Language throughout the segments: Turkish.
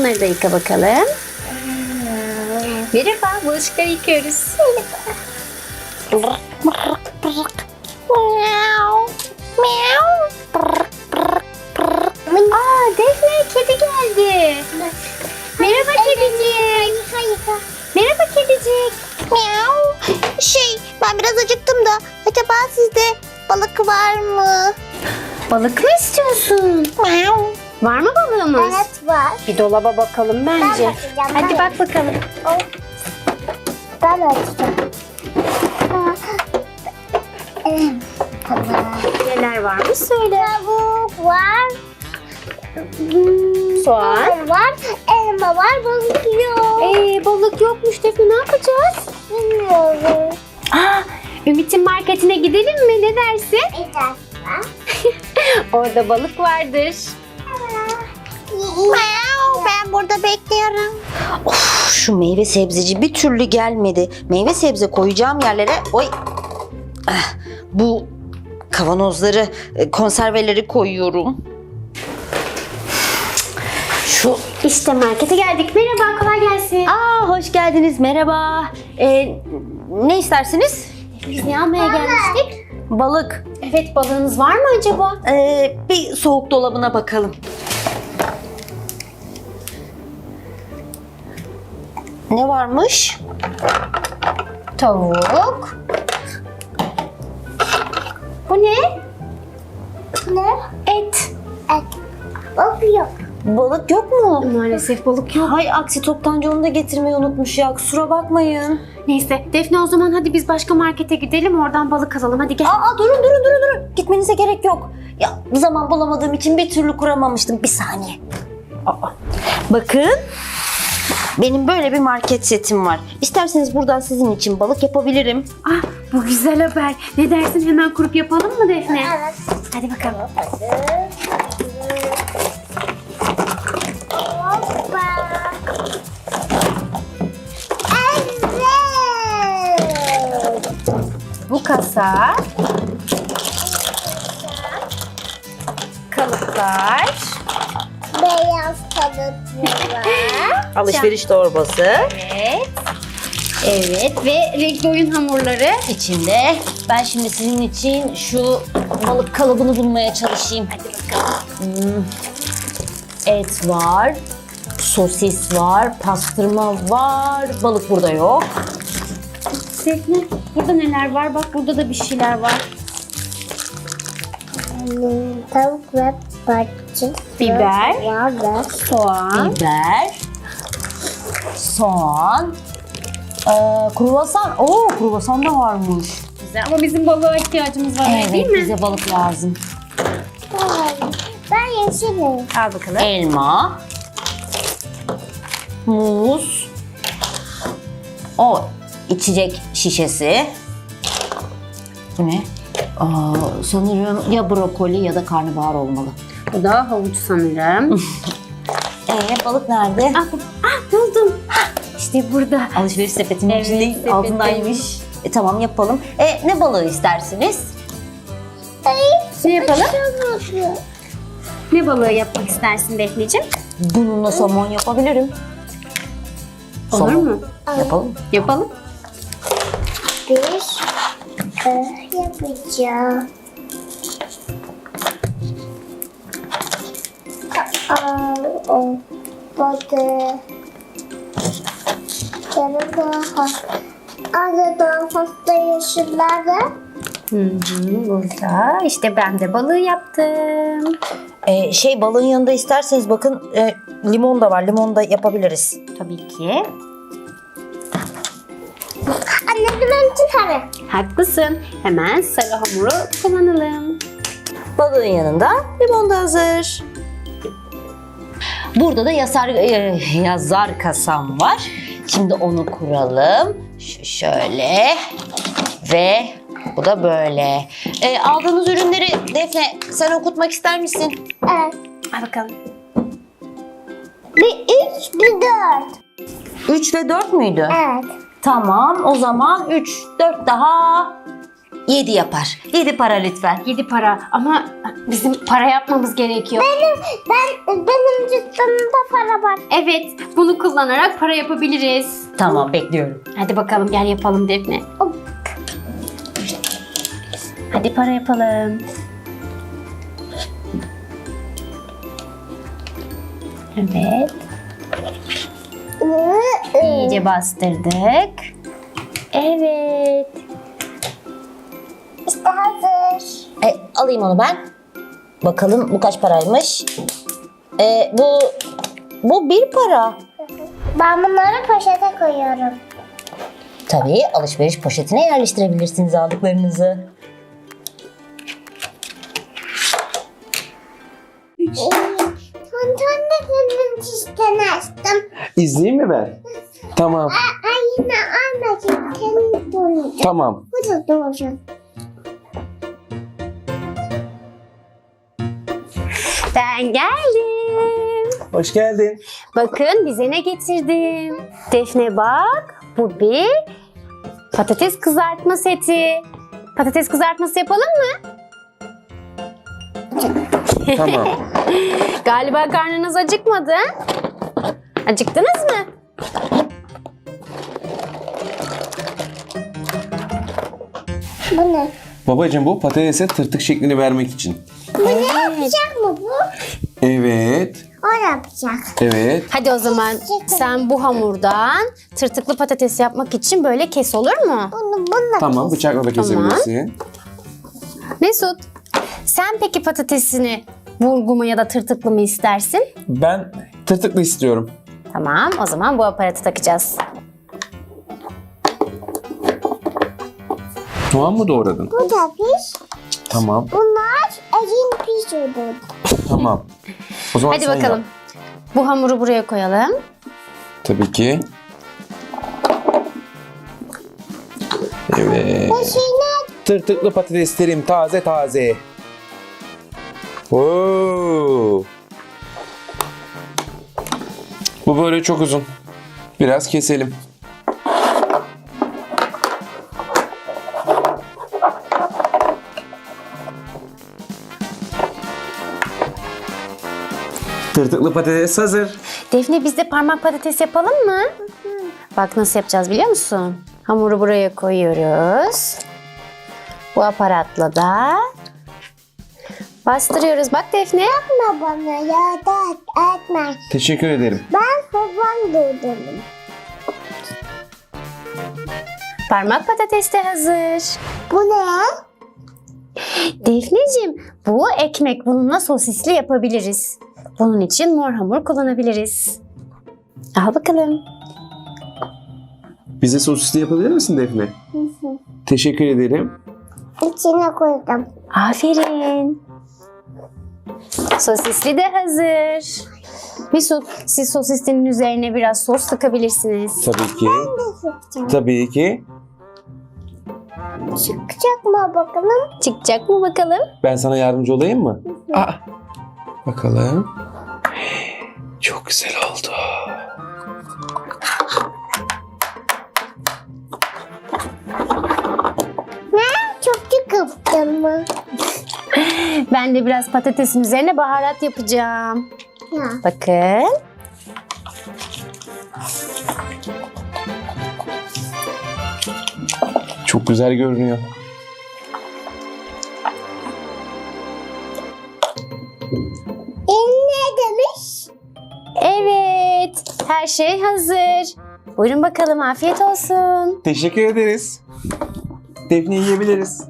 Bunları da yıka bakalım. Merhaba, bulaşıkları yıkıyoruz. Aa, Defne kedi geldi. Merhaba kedicik. Merhaba kedicik. Miau. Şey ben biraz acıktım da acaba sizde balık var mı? Balık mı istiyorsun? Miau. Var mı balığımız? Evet var. Bir dolaba bakalım bence. bakacağım, ben Hadi bak bakalım. Ben açacağım. Neler var mı söyle. Tavuk var. Soğan. var. Elma var. Balık yok. Ee, balık yokmuş Defne ne yapacağız? Bilmiyorum. Aa, Ümit'in marketine gidelim mi? Ne dersin? İstersen. Orada balık vardır. Ben burada bekliyorum. Of şu meyve sebzeci bir türlü gelmedi. Meyve sebze koyacağım yerlere oy Ah, bu kavanozları e, konserveleri koyuyorum. Şu İşte markete geldik. Merhaba, kolay gelsin. Aa hoş geldiniz merhaba. Ee, ne istersiniz? Biz ne almaya gelmiştik? Balık. Evet, balığınız var mı acaba? Ee, bir soğuk dolabına bakalım. Ne varmış? Tavuk. Bu ne? Ne? Et. Et. Balık yok. Balık yok mu? Maalesef balık yok. Hay aksi toptancı onu da getirmeyi unutmuş ya. Kusura bakmayın. Neyse, Defne o zaman hadi biz başka markete gidelim. Oradan balık alalım. Hadi gel. Aa durun durun durun durun. Gitmenize gerek yok. Ya zaman bulamadığım için bir türlü kuramamıştım. Bir saniye. Aa. Bakın. Benim böyle bir market setim var. İsterseniz buradan sizin için balık yapabilirim. Ah, bu güzel haber. Ne dersin hemen kurup yapalım mı Defne? Evet. Hadi bakalım. Bu kasa. Kalıplar. Beyaz kalıplı var. Alışveriş torbası. Evet. Evet ve renkli oyun hamurları. İçinde. Ben şimdi sizin için şu balık kalıbını bulmaya çalışayım. Hadi bakalım. Hmm. Et var. Sosis var. Pastırma var. Balık burada yok. Defne, burada neler var? Bak burada da bir şeyler var. Tavuk ve patlıcan. Biber. Var ve Soğan. Biber. Soğan. Ee, kruvasan. Oo kruvasan da varmış. Güzel ama bizim balığa ihtiyacımız var Evet değil mi? bize balık lazım. ben yeşilim. Al bakalım. Elma. Muz. O içecek şişesi. Bu ne? Aa, sanırım ya brokoli ya da karnabahar olmalı. Bu da havuç sanırım. Ee, balık nerede? ah, ah buldum. İşte burada. Alışveriş sepetinin Evet, içinde sepetinin. altındaymış. E, tamam yapalım. E, ne balığı istersiniz? Ne yapalım? Ne balığı yapmak istersin Defneciğim? Bununla somon yapabilirim. Olur Somon. mu? Yapalım. Yapalım. Bir e, yapacağım. Aa, o badı. Yarı daha Arada daha fazla yeşillerde. Hı hı, burada. İşte ben de balığı yaptım. E, şey balığın yanında isterseniz bakın e, limon da var. Limon da yapabiliriz. Tabii ki. Anne için sarı. Haklısın. Hemen sarı hamuru kullanalım. Balığın yanında limon da hazır. Burada da yazar, e, yazar kasam var. Şimdi onu kuralım. Şu şöyle ve bu da böyle. E, aldığınız ürünleri Defne sen okutmak ister misin? Evet. Al bakalım. Bir üç, bir dört. 3 ve 4 müydü? Evet. Tamam o zaman 3, 4 daha 7 yapar. 7 para lütfen. 7 para ama bizim para yapmamız gerekiyor. Ben benim cüzdanımda para var. Evet bunu kullanarak para yapabiliriz. Tamam bekliyorum. Hadi bakalım gel yapalım Defne. Hop. Hadi para yapalım. Evet. İyice bastırdık. Evet. E, alayım onu ben. Bakalım bu kaç paraymış. E, bu bu bir para. Ben bunları poşete koyuyorum. Tabii alışveriş poşetine yerleştirebilirsiniz aldıklarınızı. Tonton da senin çişten açtım. İzleyeyim mi ben? Tamam. Ay yine anneciğim kendi donacak. Tamam. Bu da doğru. Ben geldim. Hoş geldin. Bakın bize ne getirdim. Defne bak bu bir patates kızartma seti. Patates kızartması yapalım mı? Tamam. Galiba karnınız acıkmadı. Acıktınız mı? Bu ne? Babacığım bu patatese tırtık şeklini vermek için. Bu ne yapacak bu? Evet. O yapacak. Evet. Hadi o zaman sen bu hamurdan tırtıklı patates yapmak için böyle kes olur mu? Bunu bununla Tamam bıçakla da kesebilirsin. Mesut, sen peki patatesini burgu mu ya da tırtıklı mı istersin? Ben tırtıklı istiyorum. Tamam, o zaman bu aparatı takacağız. Soğan mı doğradın? Bu da piş. Tamam. Bunlar elin pişirdi. Tamam. O zaman Hadi sen bakalım. yap. Bu hamuru buraya koyalım. Tabii ki. Evet. Tırtıklı patateslerim taze taze. Oo. Bu böyle çok uzun. Biraz keselim. Tırtıklı patates hazır. Defne biz de parmak patates yapalım mı? Bak nasıl yapacağız biliyor musun? Hamuru buraya koyuyoruz. Bu aparatla da bastırıyoruz. Bak Defne. yapma bana ya da etme. Teşekkür ederim. Ben babam durdurdum. Parmak patates de hazır. Bu ne? Defneciğim bu ekmek. Bununla sosisli yapabiliriz. Bunun için mor hamur kullanabiliriz. Al bakalım. Bize sosisli yapabilir misin Defne? Teşekkür ederim. İçine koydum. Aferin. Sosisli de hazır. Mesut siz sosislinin üzerine biraz sos sıkabilirsiniz. Tabii ki. Çıkacak. Tabii ki. Çıkacak mı bakalım? Çıkacak mı bakalım? Ben sana yardımcı olayım mı? Aa, bakalım. Çok güzel oldu. Çok çıkıptın mı? Ben de biraz patatesin üzerine baharat yapacağım. Ya. Bakın. Çok güzel görünüyor. Şey hazır. Buyurun bakalım afiyet olsun. Teşekkür ederiz. Defne yiyebiliriz.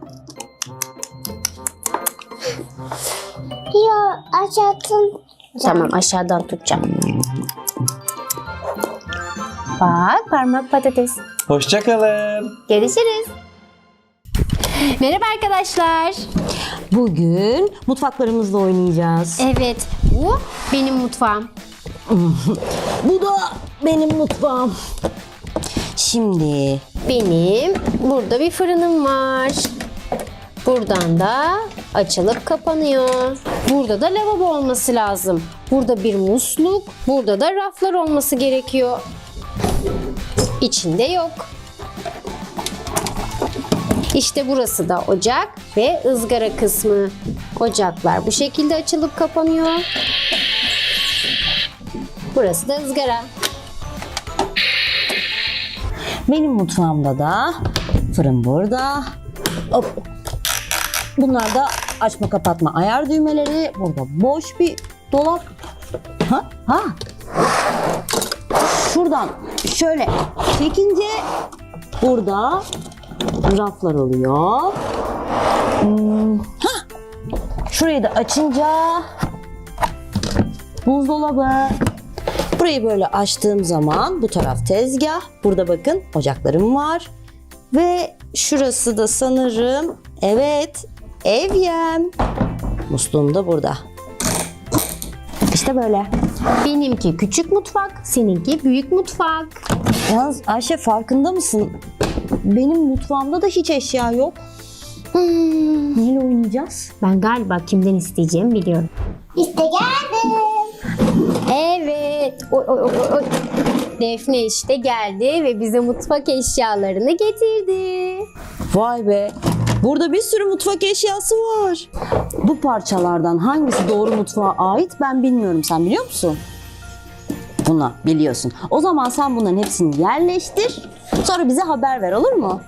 Ya açarsın. Tamam aşağıdan tutacağım. Bak parmak patates. Hoşçakalın. Görüşürüz. Merhaba arkadaşlar. Bugün mutfaklarımızda oynayacağız. Evet bu benim mutfağım. Bu da benim mutfağım. Şimdi Benim burada bir fırınım var. Buradan da açılıp kapanıyor. Burada da lavabo olması lazım. Burada bir musluk, burada da raflar olması gerekiyor. İçinde yok. İşte burası da ocak ve ızgara kısmı. Ocaklar bu şekilde açılıp kapanıyor. Burası da ızgara. Benim mutfağımda da fırın burada. Hop. Bunlar da açma kapatma ayar düğmeleri. Burada boş bir dolap. Ha? Ha. Şuradan şöyle çekince burada raflar oluyor. Hmm, ha. Şurayı da açınca buzdolabı. Burayı böyle açtığım zaman bu taraf tezgah. Burada bakın ocaklarım var. Ve şurası da sanırım evet evyem. Musluğum da burada. İşte böyle. Benimki küçük mutfak, seninki büyük mutfak. Yalnız Ayşe farkında mısın? Benim mutfağımda da hiç eşya yok. Hmm, neyle oynayacağız? Ben galiba kimden isteyeceğimi biliyorum. İşte geldim. Evet. Oy, oy, oy. Defne işte geldi ve bize mutfak eşyalarını getirdi. Vay be. Burada bir sürü mutfak eşyası var. Bu parçalardan hangisi doğru mutfağa ait ben bilmiyorum. Sen biliyor musun? Buna biliyorsun. O zaman sen bunların hepsini yerleştir. Sonra bize haber ver olur mu?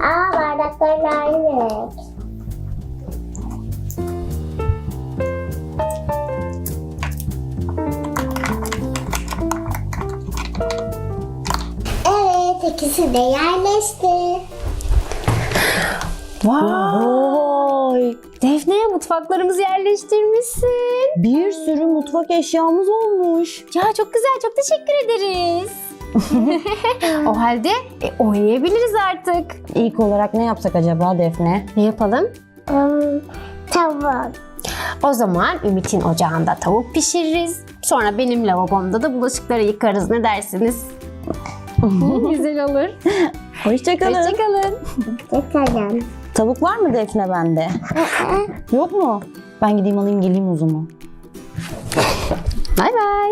Aa bardaklarla aynı renk. Evet ikisi de yerleşti. Vay! Defne'ye mutfaklarımızı yerleştirmişsin. Bir sürü mutfak eşyamız olmuş. Ya çok güzel, çok teşekkür ederiz. o halde e, oynayabiliriz artık. İlk olarak ne yapsak acaba Defne? Ne yapalım? Hmm, tamam. O zaman Ümit'in ocağında tavuk pişiririz. Sonra benim lavabomda da bulaşıkları yıkarız. Ne dersiniz? Güzel olur. Hoşçakalın. Hoşçakalın. Bakalım. Tavuk var mı Defne bende? Yok mu? Ben gideyim alayım geleyim o zaman. Bay bay.